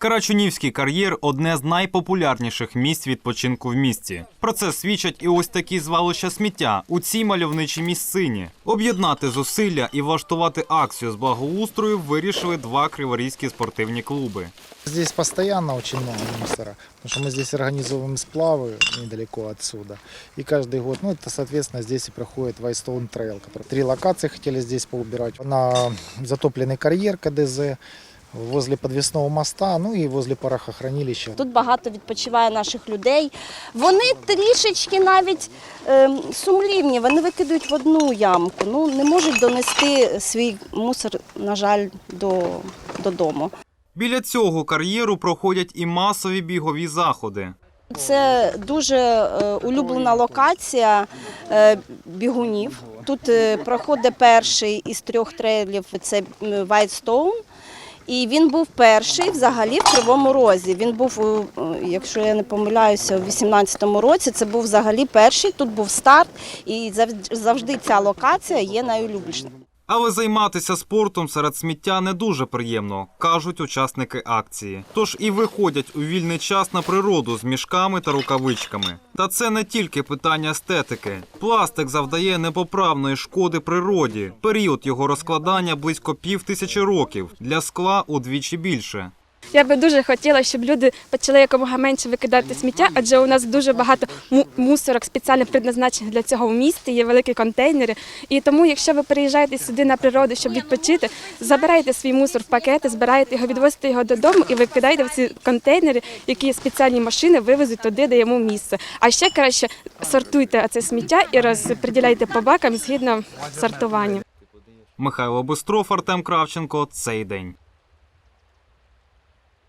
Карачунівський кар'єр одне з найпопулярніших місць відпочинку в місті. Про це свідчать і ось такі звалища сміття у цій мальовничій місцині. Об'єднати зусилля і влаштувати акцію з благоустрою вирішили два криворізькі спортивні клуби. Здесь постоянно очень много мусора, потому что мы здесь организовываем сплавы недалеко отсюда. И каждый год, ну это соответственно здесь и проходит Whitestone Trail, который три локации хотели здесь поубирать. На затопленный карьер КДЗ, возле подвесного моста, ну и возле порохохранилища. Тут багато відпочиває наших людей. Вони трішечки навіть ем, сумлівні, вони викидають в одну ямку. Ну не можуть донести свій мусор, на жаль, до, додому. Біля цього кар'єру проходять і масові бігові заходи. Це дуже е, улюблена локація е, бігунів. Тут е, проходить перший із трьох трейлів це Whitestone. І він був перший взагалі в Кривому Розі. Він був, е, якщо я не помиляюся, у 18-му році. Це був взагалі перший. Тут був старт, і завж- завжди ця локація є найулюбленішою. Але займатися спортом серед сміття не дуже приємно, кажуть учасники акції. Тож і виходять у вільний час на природу з мішками та рукавичками. Та це не тільки питання естетики. Пластик завдає непоправної шкоди природі. Період його розкладання близько пів тисячі років, для скла удвічі більше. Я би дуже хотіла, щоб люди почали якомога менше викидати сміття, адже у нас дуже багато му- мусорок спеціально предназначених для цього в місті, є великі контейнери. І тому, якщо ви приїжджаєте сюди на природу, щоб відпочити, забирайте свій мусор в пакети, збирайте його, відвозите його додому і викидайте в ці контейнери, які спеціальні машини вивезуть туди, де йому місце. А ще краще сортуйте це сміття і розподіляйте по бакам згідно сортування. Михайло Бистров, Артем Кравченко. Цей день.